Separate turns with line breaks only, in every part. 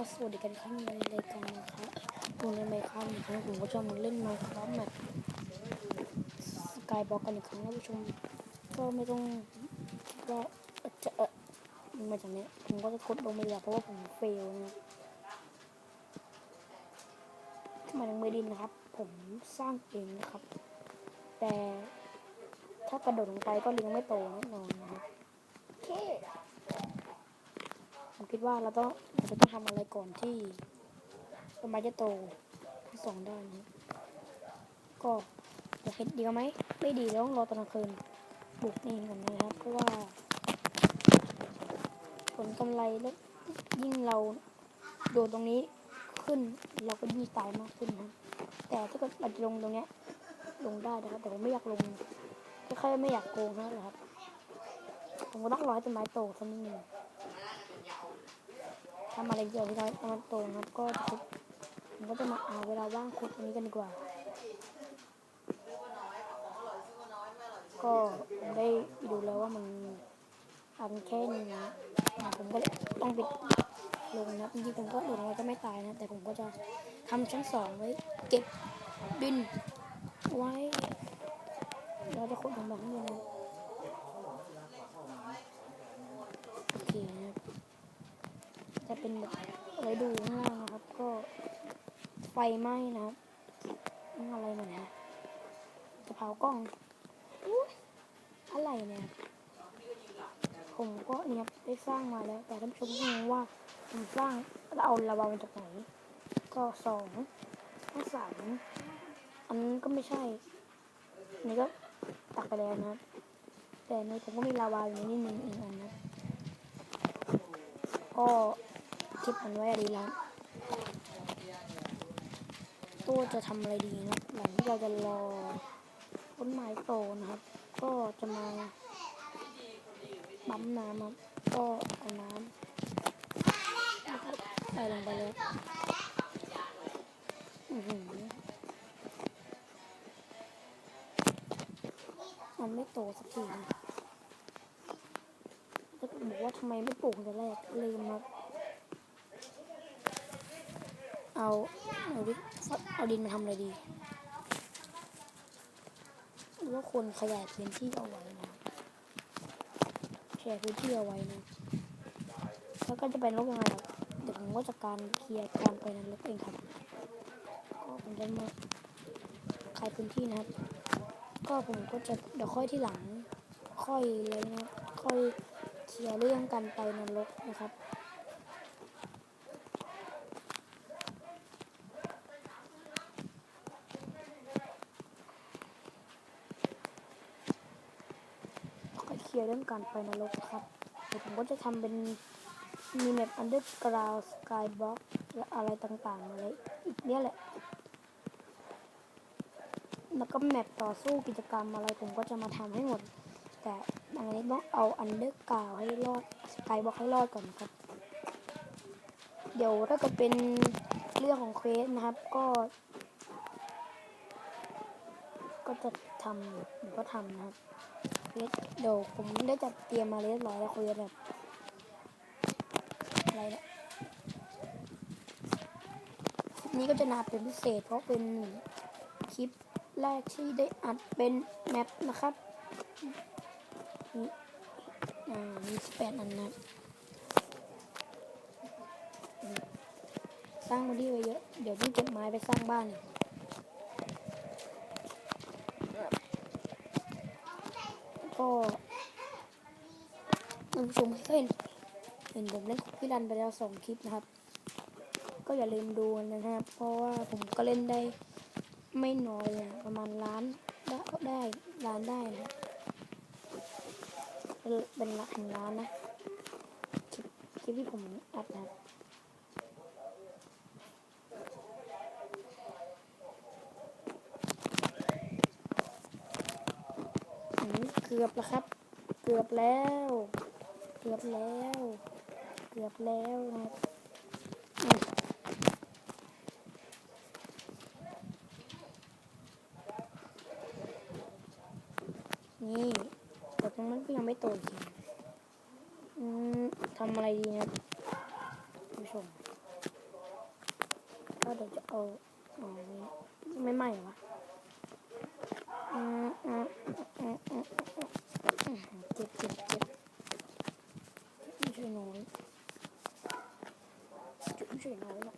ก็สวัสดีกันครั้งในรายการนะครับผมในไมค์ครับอีกครั้งผมก็จะมาเล่นไมค์ครับแบบสกายบล็อกกันอีกครั้งนะผู้ชมก็ไม่ต้องก็จะเออมาจากนี้ผมก็จะกดลงไม่ได้เพราะว่าผมเฟลนะทำไมยังไม่ดินนะครับ ผมสร้างเองนะครับ แต่ถ้ากระโดดลงไปก็ลิงไม่โตแน่นอนนะครับโอเค ผมคิดว่าเราต้องเราจะต้องทำอะไรก่อนที่ต้นไม้จะโตทั้งสองด้านนะก็จะเห็นดีไหมไม่ดีแล้วต้องรอตอนกลางคืนปลูกนี่ก่อนนะครับ เพราะว่า ผลกำไรและยิ่งเราโดดตรงนี้ขึ้น เราก็ยิ่งตายมากขึ้นนะแต่ถ้าเกิดเราจะลงตรงเนี้ยลงได้นะครับแต่ผมไม่อยากลงแค่ไม่อยากโกงนะครับผมก็ต้องรอให้ต้นไม้โตสักนิดหนึ่ง ทำอะไรเกี่ยวกับน้อยตอนโตนะครับก็จะผมก็จะมาเอาเวลาว่างขุดตรงนี้กันดีกว่า ก็ผมได้ดูแล้วว่ามันอันแค่นี้นะผมก็เลยต้องปิดลงนะจริงๆผมก็ลงแล้วก็ไม่ตายนะ แต่ผมก็จะทำชั้นสองไว้ เก็บดินไว้เราจะขุดลงมาข้างบนนะโอเคนะครับ จะ เป็นแบบไว้ดูข้างล่างนะครับ ก็ไฟไหม้นะครับอะไรเหมือนนะจะเผากล้องอุ๊ยอะไรเนี่ย ผมก็เนี่ยได้สร้างมาแล้ว แต่ท่านผู้ชมงงว่าผมสร้างแล้วเอาลาวามาจากไหน ก็สองทั้งสามอันนั้นก็ไม่ใช่นนี้ก็ตักไปแล้วนะ แต่ในผมก็มีลาวาอยู่ในนี่หนึ่งอีกอันนะ ก็ คลิปมันไว้อะไรแล้วตัวจะทำอะไรดีนะหลังที่เราจะรอต้นไม้โตนะครับ ก็จะมาปั๊มน้ำครับก็เอาน้ำใส่ลงไปเลยอืมันไม่โตสักทีก็บอกว่าทำไมไม่ปลูกแต่แรกลืมครับ เอาเอาดิเอาดินมาทำอะไรดีหรือว่าคนขยายพื้นที่เอาไว้นะขยายพื้นที่เอาไว้นะแล้วก็จะเป็นรกยังไงครับเดี๋ยวผมก็จะการเคลียร์การไปนั้นรกเองครับก็ผมจะมาขายพื้นที่นะครับ ก็ผมก็จะเดี๋ยวค่อยที่หลังค่อยเลยนะค่อยเคลียร์เรื่องการไปนรกนะครับ ก็เคลียร์เรื่องการไปนรกครับเดี๋ยวผมก็จะทำเป็นมีแมป underground skybox และอะไรต่างๆอะไรอีกเนี่ยแหละ แล้วก็แมปต่อสู้กิจกรรมอะไรผมก็จะมาทำให้หมด แต่อันนี้ต้องเอา underground ให้รอด skybox ให้รอดก่อนครับ เดี๋ยวถ้าเกิดเป็นเรื่องของเควสนะครับ ก็ ก็จะทำผมก็ทำนะครับ เดี๋ยวผมได้จัดเตรียมมาเรียบร้อยแล้วคุยแบบอะไรเนี่ยคลิปนี้ก็จะนาเป็นพิเศษ เพราะเป็นคลิปแรกที่ได้อัดเป็นแมปนะครับมีสิบแปดอันนะสร้างมาดีไว้เยอะ เดี๋ยวต้เก็บไม้ไปสร้างบ้านอีก ก็ท่านผู้ชมเคยเห็นเห็นผมเล่นคุกกี้รันไปแล้วสองคลิปนะครับ ก็อย่าลืมดูนะครับ เพราะว่าผมก็เล่นได้ไม่น้อยเลยประมาณล้านได้ได้ล้านได้นะเป็นหลักล้านนะคลิปที่ผมอัดนะครับอันนี้ เกือบแล้วครับ เกือบแล้ว เกือบแล้ว เกือบแล้วนะครับนี่แต่ตรงนั้นก็ยังไม่โตจริงอืมทำอะไรดีนะผู้ชมก็เดี๋ยวจะเอาอ๋อไม่ไหม้เหรอวะอืออืมอืมอืมอืม เจ็บเจ็บเจ็บไม่ใช่น้อยจุดไม่ใช่น้อยหรอก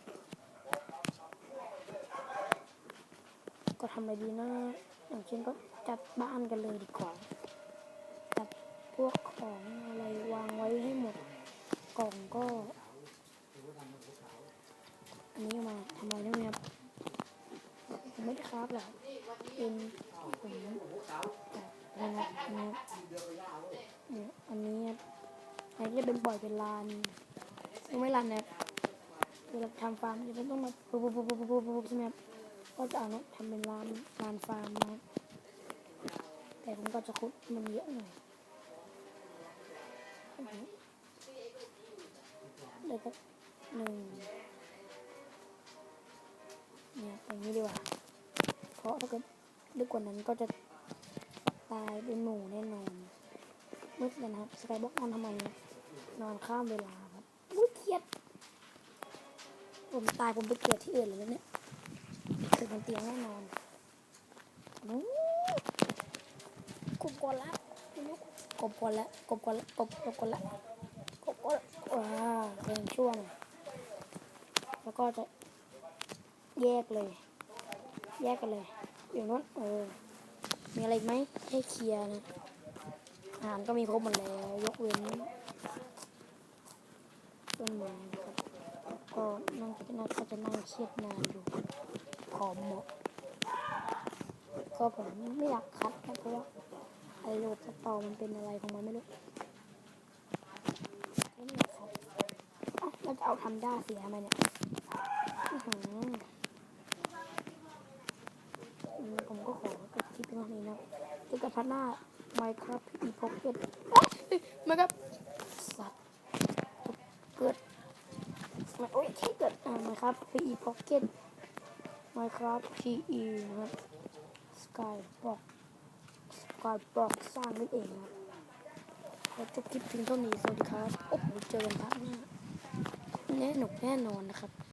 ก็ทำอะไรดีนะ อย่างเช่นก็จัดบ้านกันเลยดีกว่าจัดพวกของอะไรวางไว้ให้หมด กล่องก็อันนี้มาทำอะไรได้ไหมครับไม่ได้ครับหรอเป็นผม เนี่ยอันนี้ครับอันนี้จะเป็นปล่อยเป็นลานไม่ลานนะเวลาทำฟาร์มจะไม่ต้องมาปุ๊บปุ๊บปุ๊บปุ๊บปุ๊บปุ๊บใช่ไหมครับก็จะเอาเนี่ยทำเป็นลานลานฟาร์มนะแต่ผมก็จะคุดมันเยอะหน่อยเลยก็หนึ่งเนี่ยอย่างนี้ดีกว่าเพราะถ้าเกิดลึกกว่านั้นก็จะ ตายเป็นหมูแน่นอนมืดแล้วนะครับสกายบล็อกนอนทำไมนอนข้ามเวลาครับอุ้ยเครียดผมตายผมไปเกิดที่อื่นเลยนะเนี่ยเกิดบนเตียงแน่นอนกบกอนละกบกอนละกบกอนละกบกบกอนละกบกอนละว้าวเป็นช่วง แล้วก็จะแยกเลย แยกกันเลย อยู่นู้นเออ มีอะไรไหมให้เคลียร์นะอาหารก็มีครบหมดแล้ว ยกเว้นต้นไม้ครับก็นั่งน่าก็จะนั่งเครียดนานอยู่ขอเหมาะก็ผมไม่อยากคัดนะเพราะว่าไอโหลดสตอมันเป็นอะไรของมันไม่รู้ไม่อยากคัดเราจะเอาทำด้าเสียทำไมเนี่ยอื้อหือ อืมผมก็ขอจบคลิปเพียงเท่านี้นะเจอ กันพัดหน้า Minecraft e Pocket มาครับสัตว์เกิดไม่โอ้ยใช่เกิดอ่า Minecraft e Pocket Minecraft PE นะครับ Skyblock Skyblock สร้างนั่นเองนะครับขอจบคลิปเพียงเท่านี้สวัสดีครับโอ้โหเจอกันพัดหน้าแน่หนุกแน่นอนนะครับ